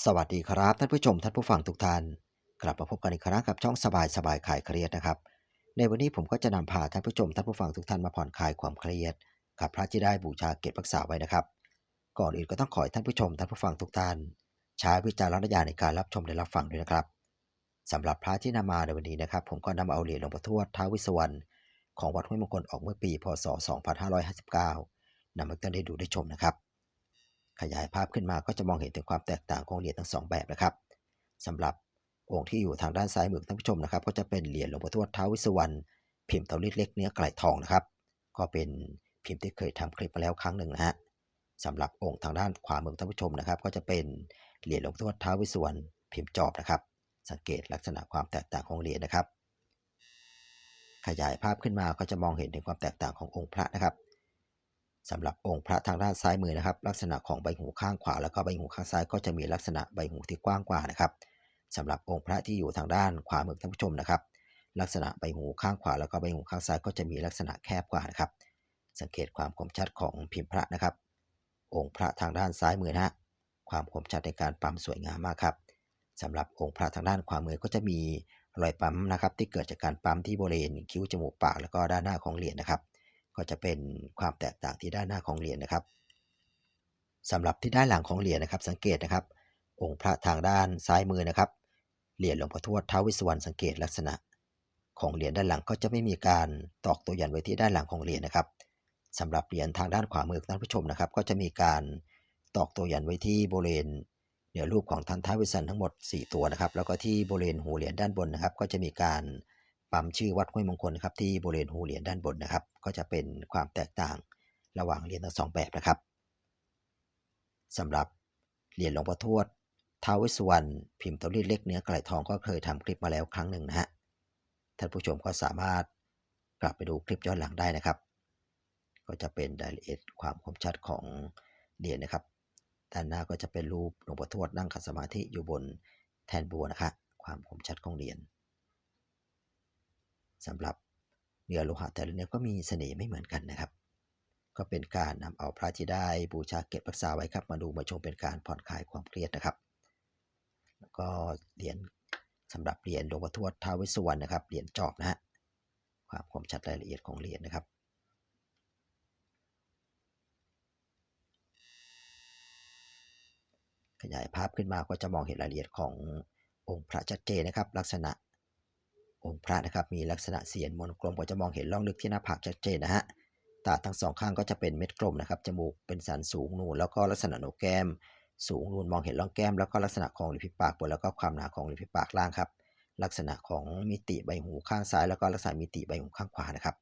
สวัสดีครับท่านผู้ชมท่านผู้ฟังทุกท่าน กลับมาพบกันอีกครั้งกับช่องสบายสบายคลายเครียดนะครับ ในวันนี้ผมก็จะนำพาท่านผู้ชมท่านผู้ฟังทุกท่านมาผ่อนคลายความเครียด กับพระที่ได้บูชาเก็บรักษาไว้นะครับ ก่อนอื่นก็ต้องขอให้ท่านผู้ชมท่านผู้ฟังทุกท่าน ใช้วิจารณญาณในการรับชมและรับฟังด้วยนะครับสำหรับพระที่นำมาในวันนี้นะครับ ผมก็นำเอาเหรียญหลวงพ่อทวดท้าววิสวรรณของวัดห้วยมงคลออกเมื่อปี พศ 2559นำมาท่านได้ดูได้ชมนะครับ ขยายภาพขึ้นมาก็จะมองเห็นถึงความแตกต่างของเหรียญทั้งสองแบบนะครับสำหรับองค์ที่อยู่ทางด้านซ้ายมือท่านผู้ชมนะครับ ก็จะเป็นเหรียญหลวงพ่อทวดท้าววิสวรรณพิมพ์เตาลิดเล็กเนื้อไก่ทองนะครับ ก็เป็นพิมพ์ที่เคยทำคลิปมาแล้วครั้งหนึ่งนะฮะสำหรับองค์ทางด้านขวามือท่านผู้ชมนะครับ ก็จะเป็นเหรียญหลวงพ่อทวดท้าววิสวรรณพิมพ์จอบนะครับ สังเกตลักษณะความแตกต่างของเหรียญนะครับ ขยายภาพขึ้นมาก็จะมองเห็นถึงความแตกต่างขององค์พระนะครับ สำหรับองค์พระทางด้านซ้ายมือนะครับ ลักษณะของใบหูข้างขวา แล้วก็ใบหูข้างซ้ายก็จะมีลักษณะใบหูที่กว้างกว่านะครับสำหรับองค์พระที่อยู่ทางด้านขวามือท่านผู้ชมนะครับ ลักษณะใบหูข้างขวา แล้วก็ใบหูข้างซ้ายก็จะมีลักษณะแคบกว่านะครับ สังเกตความคมชัดของพิมพ์พระนะครับ องค์พระทางด้านซ้ายมือนะฮะความคมชัดในการปั๊มสวยงามมากครับสำหรับองค์พระทางด้านขวามือก็จะมีรอยปั๊มนะครับ ที่เกิดจากการปั๊มที่บริเวณคิ้วจมูกปากแล้วก็ด้านหน้าของเหรียญนะครับ ก็จะเป็นความแตกต่างที่ด้านหน้าของเหรียญนะครับสำหรับที่ด้านหลังของเหรียญนะครับ สังเกตนะครับ องค์พระทางด้านซ้ายมือนะครับ เหรียญหลวงพ่อทวดท้าววิสวรรณสังเกตลักษณะ ของเหรียญด้านหลังก็จะไม่มีการตอกตัวยันไว้ที่ด้านหลังของเหรียญนะครับสำหรับเหรียญทางด้านขวามือท่านผู้ชมนะครับ ก็จะมีการตอกตัวยันไว้ที่บริเวณเหนือรูปของท่านท้าววิสวรทั้งหมด 4 ตัวนะครับ แล้วก็ที่บริเวณหูเหรียญด้านบนนะครับ ก็จะมีการ ปั๊มชื่อวัดห้วยมงคลนะครับที่บริเวณหูเหรียญด้านบนนะครับ ก็จะเป็นความแตกต่างระหว่างเหรียญทั้งสองแบบนะครับสำหรับเหรียญหลวงพ่อทวดท้าวเวสวรรณพิมพ์ตัวรีดเล็กเนื้อไก่ทองก็เคยทำคลิปมาแล้วครั้งหนึ่งนะฮะท่านผู้ชมก็สามารถกลับไปดูคลิปย้อนหลังได้นะครับ ก็จะเป็นรายละเอียดความคมชัดของเหรียญนะครับด้านหน้าก็จะเป็นรูปหลวงพ่อทวดนั่งขัดสมาธิอยู่บนแทนบัวนะครับความคมชัดของเหรียญ สำหรับเนื้อโลหะแต่ละเนื้อก็มีเสน่ห์ไม่เหมือนกันนะครับ ก็เป็นการนำเอาพระที่ได้บูชาเก็บรักษาไว้ครับมาดูมาชมเป็นการผ่อนคลายความเครียดนะครับ แล้วก็เหรียญสำหรับเหรียญหลวงพ่อทวดท้าวเวสสุวรรณนะครับเหรียญจอบนะฮะความคมชัดรายละเอียดของเหรียญนะครับขยายภาพขึ้นมาก็จะมองเห็นรายละเอียดขององค์พระชัดเจนนะครับ ลักษณะ องค์พระนะครับมีลักษณะเสียนมนกลมก็จะมองเห็นร่องลึกที่หน้าผากชัดเจนนะฮะตาทั้งสองข้างก็จะเป็นเม็ดกลมนะครับจมูกเป็นสันสูงนูนแล้วก็ลักษณะโหนกแก้ม สูงนูนมองเห็นร่องแก้ม แล้วก็ลักษณะของริมฝีปากบนแล้วก็ความหนาของริมฝีปากล่างครับลักษณะของมิติใบหูข้างซ้าย แล้วก็ลักษณะมิติใบหูข้างขวานะครับ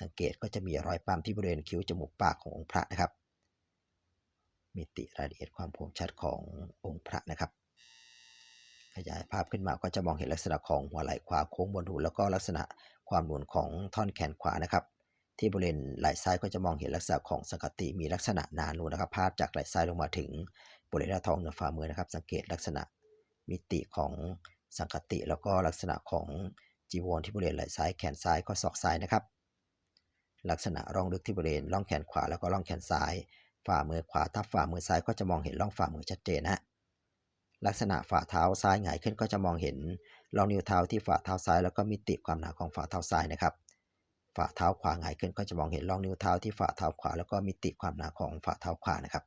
สังเกตก็จะมีรอยปั๊มที่บริเวณคิ้วจมูกปากขององค์พระนะครับ มิติรายละเอียดความคมชัดขององค์พระนะครับ ขยายภาพขึ้นมาก็จะมองเห็นลักษณะของหัวไหล่ขวาโค้งบนหูแล้วก็ลักษณะความหนุนของท่อนแขนขวานะครับ ที่บริเวณไหล่ซ้ายก็จะมองเห็นลักษณะของสังกติมีลักษณะหนานูนนะครับ พาดจากไหล่ซ้ายลงมาถึงบริเวณหน้าท้องเหนือฝ่ามือนะครับ สังเกตลักษณะมิติของสังกติแล้วก็ลักษณะของจีวรที่บริเวณไหล่ซ้ายแขนซ้ายข้อศอกซ้ายนะครับ ลักษณะร่องลึกที่บริเวณร่องแขนขวาแล้วก็ร่องแขนซ้าย ฝ่ามือขวาทับฝ่ามือซ้ายก็จะมองเห็นร่องฝ่ามือชัดเจนนะฮะ ลักษณะฝ่าเท้าซ้ายหงายขึ้นก็จะมองเห็นรองนิ้วเท้าที่ฝ่าเท้าซ้ายแล้วก็มิติความหนาของฝ่าเท้าซ้ายนะครับ ฝ่าเท้าขวาหงายขึ้นก็จะมองเห็นรองนิ้วเท้าที่ฝ่าเท้าขวา แล้วก็มิติความหนาของฝ่าเท้าขวานะครับ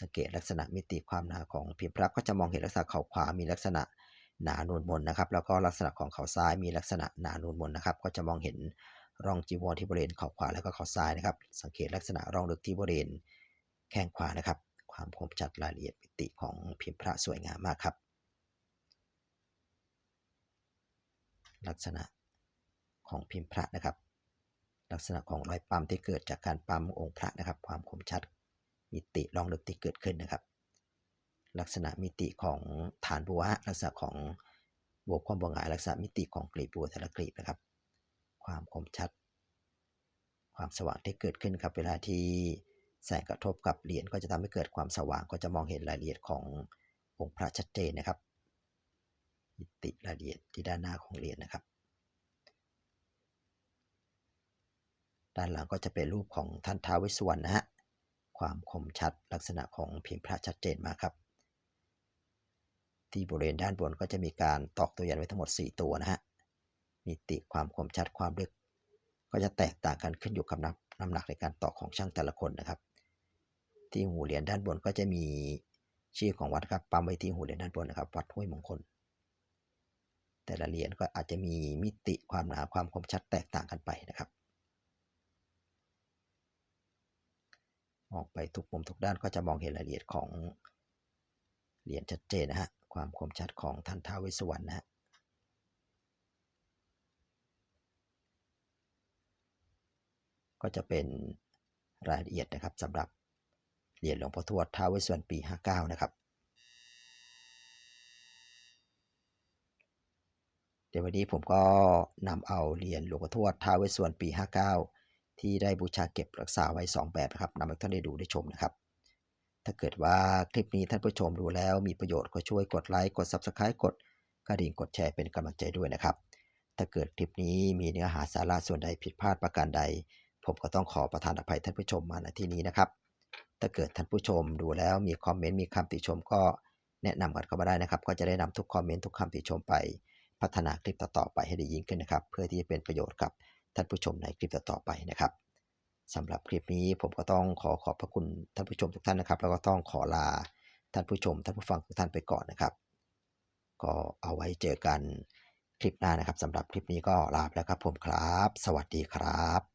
สังเกตลักษณะมิติความหนาของพิมพ์พระก็จะมองเห็นลักษณะเข่าขวามีลักษณะหนานูนมนนะครับ แล้วก็ลักษณะของเข่าซ้ายมีลักษณะหนานูนมนนะครับ ก็จะมองเห็นร่องจีวรที่บริเวณเข่าขวาแล้วก็เข่าซ้ายนะครับ สังเกตลักษณะร่องลึกที่บริเวณแข้งขวานะครับ ความคมชัดรายละเอียดมิติของพิมพ์พระสวยงามมากครับ ลักษณะของพิมพ์พระนะครับ ลักษณะของรอยปั๊มที่เกิดจากการปั๊มองค์พระนะครับ ความคมชัดมิติรองลึกที่เกิดขึ้นนะครับ ลักษณะมิติของฐานบัวลักษณะของบัวความบัวหายลักษณะมิติของกลีบบัวแต่ละกลีบนะครับ ความคมชัด ความสว่างที่เกิดขึ้นครับเวลาที่ แสงกระทบกับเหรียญก็จะทำให้เกิดความสว่างก็จะมองเห็นรายละเอียดขององค์พระชัดเจนนะครับมิติรายละเอียดที่ด้านหน้าของเหรียญนะครับ ด้านหลังก็จะเป็นรูปของท่านท้าวเวสสุวรรณนะฮะความคมชัดลักษณะของพิมพ์พระชัดเจนมากครับ ที่บริเวณด้านบนก็จะมีการตอกตัวยันไว้ทั้งหมด 4 ตัวนะฮะมิติความคมชัดความลึก ก็จะแตกต่างกันขึ้นอยู่กับน้ำน้ำหนักในการตอกของช่างแต่ละคนนะครับ ที่หูเหรียญด้านบนก็จะมีชื่อของวัดครับปั๊มไว้ที่หูเหรียญด้านบนนะครับ วัดห้วยมงคล แต่ละเหรียญก็อาจจะมีมิติความหนาความคมชัดแตกต่างกันไปนะครับมองไปทุกมุมทุกด้านก็จะมองเห็นรายละเอียดของเหรียญชัดเจนนะฮะความคมชัดของท่านท้าวเวสสวรรณนะฮะก็จะเป็นรายละเอียดนะครับสำหรับ เหรียญหลวงพ่อทวดท้าวเวสสวรรณปี 59 นะครับ เดี๋ยววันนี้ผมก็นำเอาเหรียญหลวงพ่อทวดท้าวเวสสวรรณปี 59 ที่ได้บูชาเก็บรักษาไว้ 2 แบบนะครับนำให้ท่านได้ดูได้ชมนะครับ ถ้าเกิดว่าคลิปนี้ท่านผู้ชมดูแล้วมีประโยชน์ก็ช่วยกดไลค์กด Subscribe กดกระดิ่งกดแชร์เป็นกำลังใจด้วยนะครับ ถ้าเกิดคลิปนี้มีเนื้อหาสาระส่วนใดผิดพลาดประการใด ผมก็ต้องขอประทานอภัยท่านผู้ชมมาณที่นี้นะครับ ถ้าเกิดท่านผู้ชมดูแล้วมีคอมเมนต์มีคำติชมก็แนะนำกันเข้ามาได้นะครับ ก็จะได้นำทุกคอมเมนต์ทุกคำติชมไป พัฒนาคลิปต่อๆไปให้ดียิ่งขึ้นนะครับ เพื่อที่จะเป็นประโยชน์กับท่านผู้ชมในคลิปต่อๆไปนะครับสำหรับคลิปนี้ผมก็ต้องขอขอบพระคุณท่านผู้ชมทุกท่านนะครับ แล้วก็ต้องขอลาท่านผู้ชมท่านผู้ฟังทุกท่านไปก่อนนะครับ ก็เอาไว้เจอกันคลิปหน้านะครับสำหรับคลิปนี้ก็ลาไปแล้วครับผมครับ สวัสดีครับ